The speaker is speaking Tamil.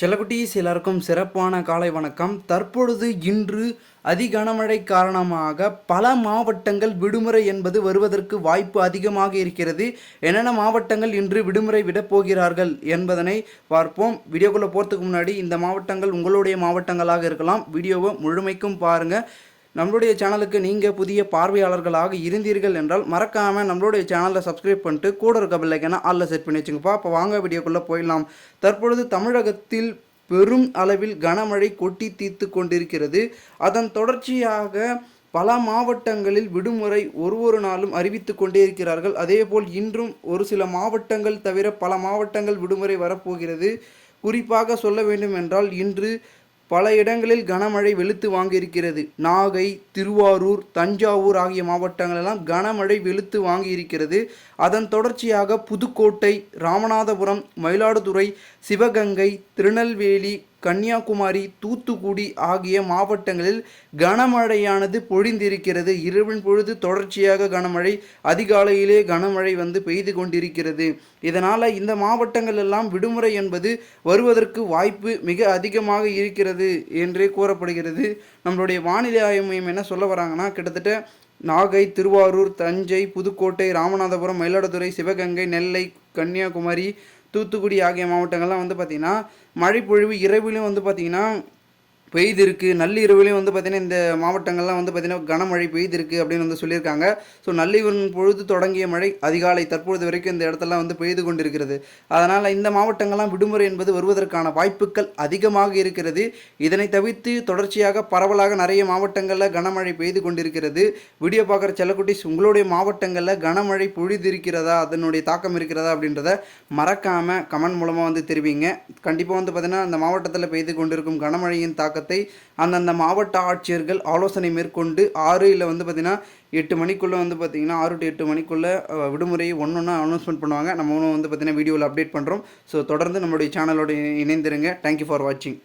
செல்லக்குட்டீஸ் எல்லாருக்கும் சிறப்பான காலை வணக்கம். தற்பொழுது இன்று அதி கனமழை காரணமாக பல மாவட்டங்கள் விடுமுறை என்பது வருவதற்கு வாய்ப்பு அதிகமாக இருக்கிறது. என்னென்ன மாவட்டங்கள் இன்று விடுமுறை விடப் போகிறார்கள் என்பதனை பார்ப்போம். வீடியோக்குள்ளே போகிறதுக்கு முன்னாடி இந்த மாவட்டங்கள் உங்களுடைய மாவட்டங்களாக இருக்கலாம். வீடியோவை முழுமைக்கும் பாருங்கள் நம்மளுடைய சேனலுக்கு நீங்கள் புதிய பார்வையாளர்களாக இருந்தீர்கள் என்றால் மறக்காமல் நம்மளுடைய சேனலை சப்ஸ்கிரைப் பண்ணிட்டு கூட இருக்க பிள்ளைக்கான ஆளில் செட் பண்ணி வச்சுங்கப்பா. அப்போ வாங்க வீடியோக்குள்ளே போயிடலாம். தற்பொழுது தமிழகத்தில் பெரும் அளவில் கனமழை கொட்டி தீர்த்து கொண்டிருக்கிறது. அதன் தொடர்ச்சியாக பல மாவட்டங்களில் விடுமுறை ஒரு ஒரு நாளும் அறிவித்து கொண்டே இருக்கிறார்கள். அதேபோல் இன்றும் ஒரு சில மாவட்டங்கள் தவிர பல மாவட்டங்கள் விடுமுறை வரப்போகிறது. குறிப்பாக சொல்ல வேண்டும் என்றால் இன்று பல இடங்களில் கனமழை வெளுத்து வாங்கியிருக்கிறது. நாகை திருவாரூர் தஞ்சாவூர் ஆகிய மாவட்டங்களெல்லாம் கனமழை வெளுத்து வாங்கியிருக்கிறது. அதன் தொடர்ச்சியாக புதுக்கோட்டை ராமநாதபுரம் மயிலாடுதுறை சிவகங்கை திருநெல்வேலி கன்னியாகுமரி தூத்துக்குடி ஆகிய மாவட்டங்களில் கனமழையானது பொழிந்திருக்கிறது. இரவின் பொழுது தொடர்ச்சியாக கனமழை அதிகாலையிலே கனமழை வந்து பெய்து கொண்டிருக்கிறது. இதனால் இந்த மாவட்டங்கள் எல்லாம் விடுமுறை என்பது வருவதற்கு வாய்ப்பு மிக அதிகமாக இருக்கிறது என்றே கூறப்படுகிறது. நம்மளுடைய வானிலை ஆய்வு மையம் என்ன சொல்ல வராங்கன்னா கிட்டத்தட்ட நாகை திருவாரூர் தஞ்சை புதுக்கோட்டை ராமநாதபுரம் மயிலாடுதுறை சிவகங்கை நெல்லை கன்னியாகுமரி தூத்துக்குடி ஆகிய மாவட்டங்கள்லாம் வந்து பார்த்திங்கன்னா மழைப்பொழிவு இரவிலும் வந்து பார்த்திங்கன்னா பெய்திருக்கு. நள்ளிரவிலையும் வந்து பார்த்திங்கன்னா இந்த மாவட்டங்கள்லாம் வந்து பார்த்திங்கன்னா கனமழை பெய்திருக்கு அப்படின்னு வந்து சொல்லியிருக்காங்க. ஸோ நள்ளிரவின் பொழுது தொடங்கிய மழை அதிகாலை தற்பொழுது வரைக்கும் இந்த இடத்தெல்லாம் வந்து பெய்து கொண்டிருக்கிறது. அதனால் இந்த மாவட்டங்கள்லாம் விடுமுறை என்பது வருவதற்கான வாய்ப்புகள் அதிகமாக இருக்கிறது. இதனை தவிர்த்து தொடர்ச்சியாக பரவலாக நிறைய மாவட்டங்களில் கனமழை பெய்து கொண்டிருக்கிறது. வீடியோ பார்க்குற செல்லக்குட்டிஸ் உங்களுடைய மாவட்டங்களில் கனமழை பொழிதிருக்கிறதா அதனுடைய தாக்கம் இருக்கிறதா அப்படின்றத மறக்காமல் கமெண்ட் மூலமாக வந்து தெரிவிங்க. கண்டிப்பாக வந்து பார்த்திங்கன்னா அந்த மாவட்டத்தில் பெய்து கொண்டிருக்கும் கனமழையின் தாக்கத்தை அந்தந்த மாவட்ட ஆட்சியர்கள் ஆலோசனை மேற்கொண்டு ஆறு இல்லை வந்து பார்த்திங்கன்னா எட்டு மணிக்குள்ளே வந்து பார்த்திங்கன்னா ஆறு டு எட்டு மணிக்குள்ளே விடுமுறையை ஒன்று ஒன்றா அனௌன்ஸ்மெண்ட் பண்ணுவாங்க. நம்ம வந்து பார்த்திங்கன்னா வீடியோவில் அப்டேட் பண்ணுறோம் ஸோ தொடர்ந்து நம்மளுடைய சேனலோட இணைந்திருங்க. தேங்க்யூ ஃபார் வாட்சிங்